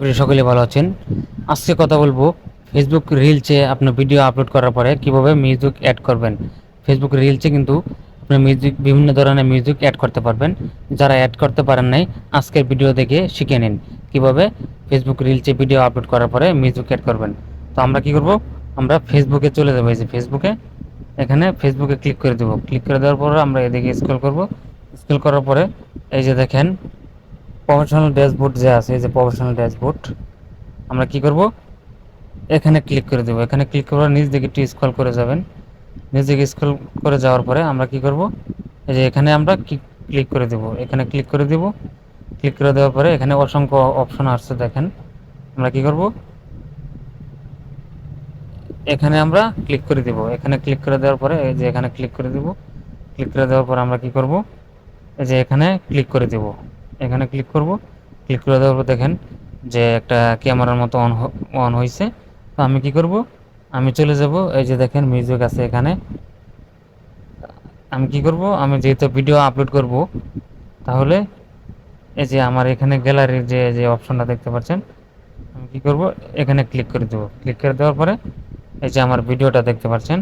করি সকলে ভালো আছেন। আজকে কথা বলব ফেসবুক রিলসে আপনার ভিডিও আপলোড করার পরে কীভাবে মিউজিক অ্যাড করবেন। ফেসবুক রিলসে কিন্তু আপনি মিউজিক বিভিন্ন ধরনের মিউজিক অ্যাড করতে পারবেন। যারা অ্যাড করতে পারেন নাই, আজকের ভিডিও দেখে শিখে নিন। কীভাবে ফেসবুক রিলসে ভিডিও আপলোড করার পরে মিউজিক অ্যাড করবেন। তো আমরা কি করব? আমরা ফেসবুকে চলে যাব। এই যে ফেসবুকে এখানে ফেসবুকে ক্লিক করে দেবো। ক্লিক করে দেওয়ার পরে আমরা এদিকে স্ক্রল করব। স্ক্রল করার পরে এই যে দেখেন প্রফেশনাল ড্যাশবোর্ড যে আছে, এই যে প্রফেশনাল ড্যাশবোর্ড আমরা কি করব? এখানে ক্লিক করে দেবো। এখানে ক্লিক করার নিচ দিকে একটু স্ক্রল করে যাবেন। নিচ দিকে স্ক্রল করে যাওয়ার পরে আমরা কি করব? এই যে এখানে আমরা ক্লিক করে দেব? এখানে ক্লিক করে দেব। ক্লিক করে দেওয়ার পরে এখানে অসংখ্য অপশন আসছে দেখেন। আমরা কি করব? এখানে আমরা ক্লিক করে দেব। এখানে ক্লিক করে দেওয়ার পরে এই যে এখানে ক্লিক করে দেব। ক্লিক করে দেওয়ার পর আমরা কি করব? এই যে এখানে ক্লিক করে দেব। এখানে ক্লিক করব। ক্লিক করে দেওয়ার পর দেখেন যে একটা ক্যামেরার মতো অন অন হয়েছে তো আমি কি করব? আমি চলে যাব এই যে দেখেন মিউজিক আছে এখানে। আমি কি করব? আমি যেহেতু ভিডিও আপলোড করব তাহলে এই যে আমার এখানে গ্যালারির যে যে অপশনটা দেখতে পাচ্ছেন আমি কি করব? এখানে ক্লিক করে দেব। ক্লিক করে দেওয়ার পরে এই যে আমার ভিডিওটা দেখতে পাচ্ছেন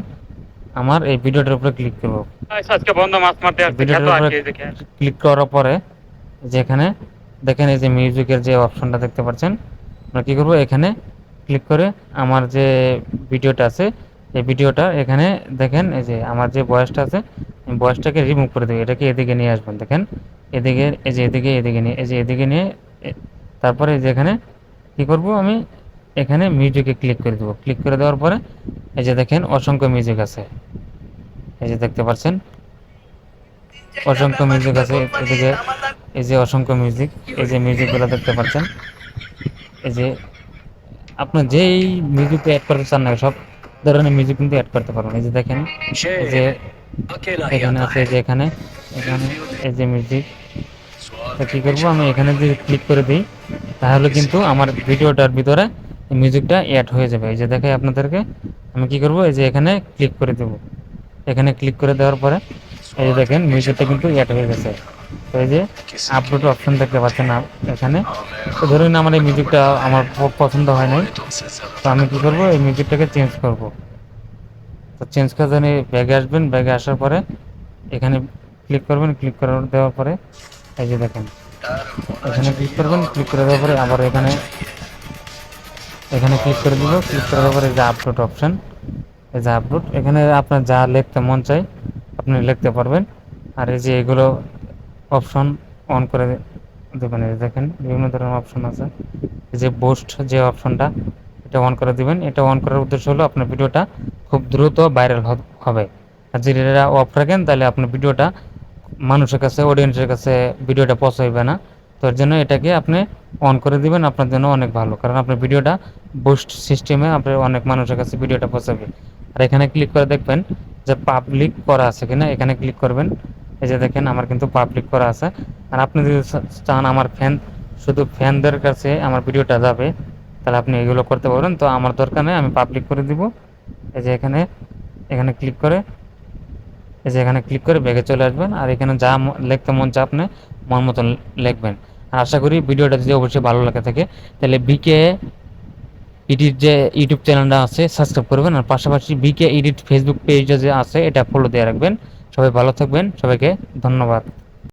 আমার এই ভিডিওটার উপরে ক্লিক করব। আজকে বন্ধ মাছ মারতে আসছে ভিডিওটার উপরে ক্লিক করার পরে যেখানে দেখেন এই যে মিউজিকের যে অপশনটা দেখতে পাচ্ছেন, আমরা কী করব? এখানে ক্লিক করে আমার যে ভিডিওটা আছে, এই ভিডিওটা এখানে দেখেন এই যে আমার যে বয়সটা আছে বয়সটাকে রিমুভ করে দেবো। এটাকে এদিকে নিয়ে আসবেন, দেখেন। এদিকে, এই যে এদিকে এদিকে নিয়ে, এই যে এদিকে নিয়ে তারপরে এই যে এখানে কী করব আমি? এখানে মিউজিকে ক্লিক করে দেবো। ক্লিক করে দেওয়ার পরে এই যে দেখেন অসংখ্য মিউজিক আছে। এই যে দেখতে পাচ্ছেন? অসংখ্য মিউজিক আছে এদিকে। এই যে অসংখ্য মিউজিক এই যে মিউজিকগুলো দেখতে পাচ্ছেন এই যে আপনার যেই মিউজিক অ্যাড করতে চান না সব ধরনের মিউজিক কিন্তু অ্যাড করতে পারবেন এই যে দেখেন এই যে এখানে আছে যে এখানে এখানে এই যে মিউজিক তো কী করব আমি এখানে যদি ক্লিক করে দিই তাহলে কিন্তু আমার ভিডিওটার ভিতরে মিউজিকটা অ্যাড হয়ে যাবে এই যে দেখাই আপনাদেরকে আমি কি করব এই যে এখানে ক্লিক করে দেব এখানে ক্লিক করে দেওয়ার পরে এই যে দেখেন মিউজিকটা কিন্তু অ্যাড হয়ে গেছে এই যে আপলোড অপশন দেখতে পাচ্ছেন এখানে। তো ধরুন আমার এই মিউজিকটা আমার পছন্দ হয় নাই। তো আমি কি করব? এই মিউজিকটাকে চেঞ্জ করব। তো চেঞ্জ করে জন্য ব্যাগে আসবেন। ব্যাগে আসার পরে এখানে ক্লিক করবেন। ক্লিক করে দেওয়ার পরে এই যে দেখেন। এখানে ক্লিক করবেন। ক্লিক করে দেওয়ার পরে আবার এখানে এখানে ক্লিক করে দিব। ক্লিক করে দেওয়ার পরে যে আপলোড অপশন এই যে আপলোড এখানে আপনার যা লিখতে মন চাই আপনি লিখতে পারবেন। আর এই যে এগুলো অপশন অন করে দেবেন দেখেন, বিভিন্ন ধরনের অপশন আছে। যে বোস্ট যে অপশনটা, এটা অন করে দিবেন। এটা অন করার উদ্দেশ্য হলো আপনার ভিডিওটা খুব দ্রুত ভাইরাল হবে। আর যদি এটা অফ রাখেন, তাহলে আপনার ভিডিওটা মানুষের কাছে অডিয়েন্সের কাছে ভিডিওটা পৌঁছাইবে না। তো এর জন্য এটাকে আপনি অন করে দিবেন, আপনার জন্য অনেক ভালো। কারণ আপনার ভিডিওটা বুস্ট সিস্টেমে আপনার অনেক মানুষের কাছে ভিডিওটা পৌঁছাবে। আর এখানে ক্লিক করে দেখবেন যে পাবলিক করা আছে কিনা, এখানে ক্লিক করবেন। এই যে দেখেন, আমার কিন্তু পাবলিক করা আছে। আর আপনি যদি চান আমার ফ্যান শুধু ফ্যানদের কাছে আমার ভিডিওটা যাবে, তাহলে আপনি এগুলো করতে পারবেন। তো আমার দরকার নেই, আমি পাবলিক করে দিব। এই যে এখানে এখানে ক্লিক করে, এই যে এখানে ক্লিক করে ব্যাগে চলে আসবেন। আর এখানে যা লিখতে মন চা আপনি, মন মতন লিখবেন। আর আশা করি ভিডিওটা যদি অবশ্যই ভালো লাগে থাকে, তাহলে বিকে ইডিট যে ইউটিউব চ্যানেলটা আছে সাবস্ক্রাইব করবেন। আর পাশাপাশি বিকে ইডিট ফেসবুক পেজটা যে আছে, এটা ফলো দিয়ে রাখবেন। সবাই ভালো থাকবেন সবাইকে ধন্যবাদ।